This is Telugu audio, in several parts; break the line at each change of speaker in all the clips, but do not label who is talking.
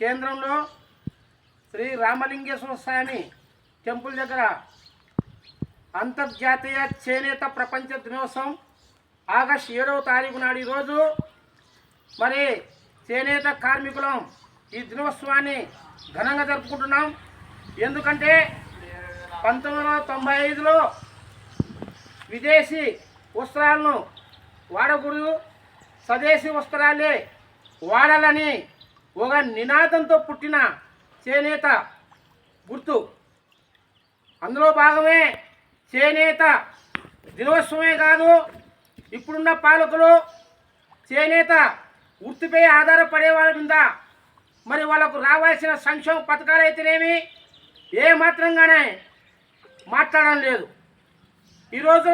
కేంద్రంలో శ్రీ రామలింగేశ్వర స్వామి టెంపుల్ దగ్గర అంతర్జాతీయ చేనేత ప్రపంచ దినోత్సవం ఆగస్ట్ ఏడవ తారీఖు నాడు ఈరోజు. మరి చేనేత కార్మికులం ఈ దినోత్సవాన్ని ఘనంగా జరుపుకుంటున్నాం. ఎందుకంటే పంతొమ్మిది వందల తొంభై ఐదులో విదేశీ వస్త్రాలను వాడకూడదు. స్వదేశీ వస్త్రాలే వాడాలని ఒక నినాదంతో పుట్టిన చేనేత గుర్తు. అందులో భాగమే చేనేత దినోత్సవమే కాదు ఇప్పుడున్న పాలకులు చేనేత వృత్తిపై ఆధారపడే వాళ్ళ మీద మరి వాళ్ళకు రావాల్సిన సంక్షేమ పథకాలు అయితేనేమి ఏ మాత్రంగానే మాట్లాడడం లేదు. ఈరోజు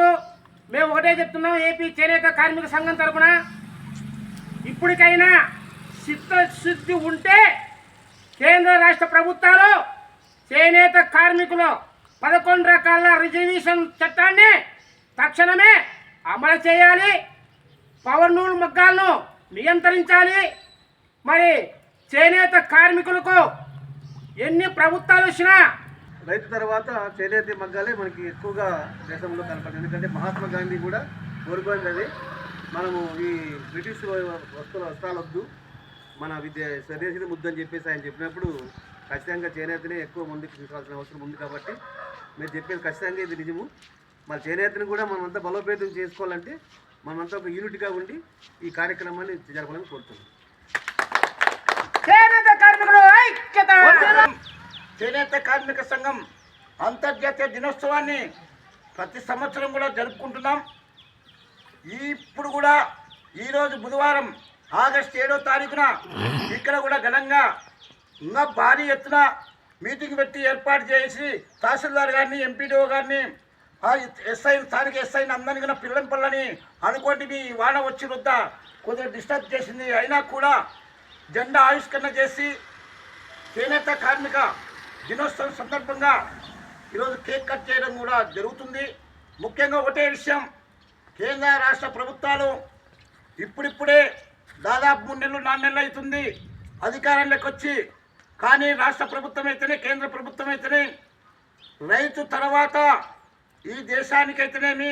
మేము ఒకటే చెప్తున్నాం ఏపీ చేనేత కార్మిక సంఘం తరఫున ఇప్పటికైనా చిత్తశుద్ధి ఉంటే కేంద్ర రాష్ట్ర ప్రభుత్వాలు చేనేత కార్మికులు పదకొండు రకాల రిజర్వేషన్ చట్టాన్ని తక్షణమే అమలు చేయాలి. పవర్ నూలు మగ్గాలను నియంత్రించాలి. మరి చేనేత కార్మికులకు ఎన్ని ప్రభుత్వాలు వచ్చినా
రైతు తర్వాత చేనేత మగ్గాలే మనకి ఎక్కువగా దేశంలో కనపడింది ఎందుకంటే మహాత్మా గాంధీ కూడా కోరుకోండి అది. మనము ఈ బ్రిటిష్ వస్తువుల వస్త్రాలొద్దు మన విద్య స్వదేశీ ముద్దని చెప్పేసి ఆయన చెప్పినప్పుడు ఖచ్చితంగా చేనేతనే ఎక్కువ ముందుకు తీసుకోవాల్సిన అవసరం ఉంది కాబట్టి మీరు చెప్పేది ఖచ్చితంగా ఇది నిజము. మన చేనేతని కూడా మనమంతా బలోపేతం చేసుకోవాలంటే మనమంతా ఒక యూనిట్గా ఉండి ఈ కార్యక్రమాన్ని జరపాలని కోరుతున్నాం.
చేనేత కార్మికులు ఐక్యత!
చేనేత కార్మిక సంఘం అంతర్జాతీయ దినోత్సవాన్ని ప్రతి సంవత్సరం కూడా జరుపుకుంటున్నాం. ఇప్పుడు కూడా ఈరోజు బుధవారం ఆగస్టు ఏడో తారీఖున ఇక్కడ కూడా ఘనంగా ఇంకా భారీ ఎత్తున మీటింగ్ పెట్టి ఏర్పాటు చేసి తహసీల్దార్ గారిని ఎంపీడీఓ గారిని ఆ ఎస్ఐ స్థానిక ఎస్ఐని అందరినీ కూడా పిల్లని పిల్లని అనుకోండి మీ వాన వచ్చి వద్ద కొద్దిగా డిస్టర్బ్ చేసింది. అయినా కూడా జెండా ఆవిష్కరణ చేసి చేనేత కార్మిక దినోత్సవం సందర్భంగా ఈరోజు కేక్ కట్ చేయడం కూడా జరుగుతుంది. ముఖ్యంగా ఒకటే విషయం కేంద్ర రాష్ట్ర ప్రభుత్వాలు ఇప్పుడిప్పుడే దాదాపు మూడు నెలలు నాలుగు నెలలు అవుతుంది. అధికారంలోకి వచ్చి కానీ రాష్ట్ర ప్రభుత్వం అయితేనే కేంద్ర ప్రభుత్వం అయితేనే రైతు తర్వాత ఈ దేశానికైతేనేమి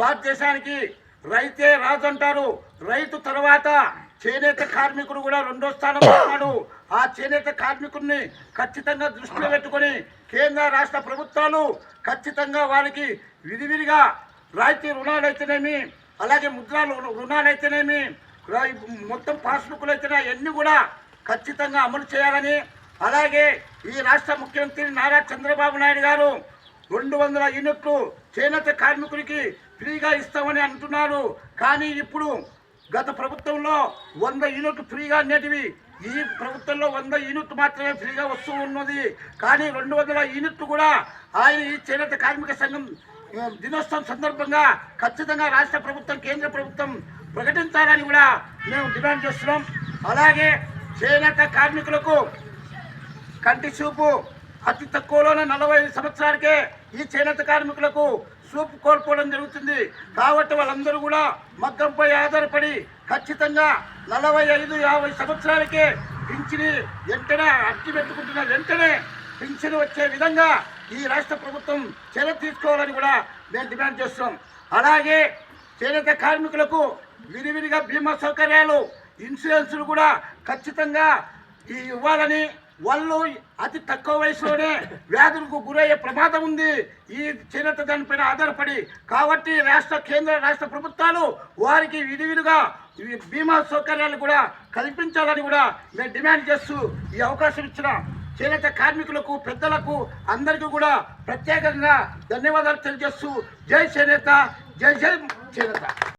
భారతదేశానికి రైతే రాజు అంటారు. రైతు తర్వాత చేనేత కార్మికుడు కూడా రెండో స్థానంలో ఉన్నాడు. ఆ చేనేత కార్మికుడిని ఖచ్చితంగా దృష్టిలో పెట్టుకొని కేంద్ర రాష్ట్ర ప్రభుత్వాలు ఖచ్చితంగా వారికి విధివిధిగా రాయితీ రుణాలు అయితేనేమి అలాగే ముద్ర రుణాలు అయితేనేమి మొత్తం పాస్బుక్లు అయితేనే అవన్నీ కూడా ఖచ్చితంగా అమలు చేయాలని అలాగే ఈ రాష్ట్ర ముఖ్యమంత్రి నారా చంద్రబాబు నాయుడు గారు రెండు వందల యూనిట్లు చేనేత కార్మికులకి ఫ్రీగా ఇస్తామని అంటున్నారు. కానీ ఇప్పుడు గత ప్రభుత్వంలో వంద యూనిట్లు ఫ్రీగా అనేటివి ఈ ప్రభుత్వంలో వంద యూనిట్లు మాత్రమే ఫ్రీగా వస్తూ ఉన్నది. కానీ రెండు వందల యూనిట్లు కూడా ఆయన ఈ చేనేత కార్మిక సంఘం దినోత్సవం సందర్భంగా ఖచ్చితంగా రాష్ట్ర ప్రభుత్వం కేంద్ర ప్రభుత్వం ప్రకటించాలని కూడా మేము డిమాండ్ చేస్తున్నాం. అలాగే చేనేత కార్మికులకు కంటి చూపు అతి తక్కువలోనే నలభై ఐదు సంవత్సరాలకే ఈ చేనేత కార్మికులకు చూపు కోల్పోవడం జరుగుతుంది. కాబట్టి వాళ్ళందరూ కూడా మగ్గంపై ఆధారపడి ఖచ్చితంగా నలభై ఐదు యాభై సంవత్సరాలకే పింఛని వెంటనే అట్టి పెట్టుకుంటున్న వెంటనే పింఛను వచ్చే విధంగా ఈ రాష్ట్ర ప్రభుత్వం చర్య తీసుకోవాలని కూడా మేము డిమాండ్ చేస్తున్నాం. అలాగే చేనేత కార్మికులకు విరివిరిగా బీమా సౌకర్యాలు ఇన్సూరెన్సులు కూడా ఖచ్చితంగా ఈ ఇవ్వాలని వాళ్ళు అతి తక్కువ వయసులోనే వ్యాధులకు గురయ్యే ప్రమాదం ఉంది. ఈ చేనేత దానిపైన ఆధారపడి కాబట్టి రాష్ట్ర కేంద్ర రాష్ట్ర ప్రభుత్వాలు వారికి విధివిధిగా ఈ బీమా సౌకర్యాలు కూడా కల్పించాలని కూడా మేము డిమాండ్ చేస్తూ ఈ అవకాశం ఇచ్చిన. చేనేత కార్మికులకు పెద్దలకు అందరికీ కూడా ప్రత్యేకంగా ధన్యవాదాలు తెలియజేస్తూ జై చేనేత జై జై చేనేత.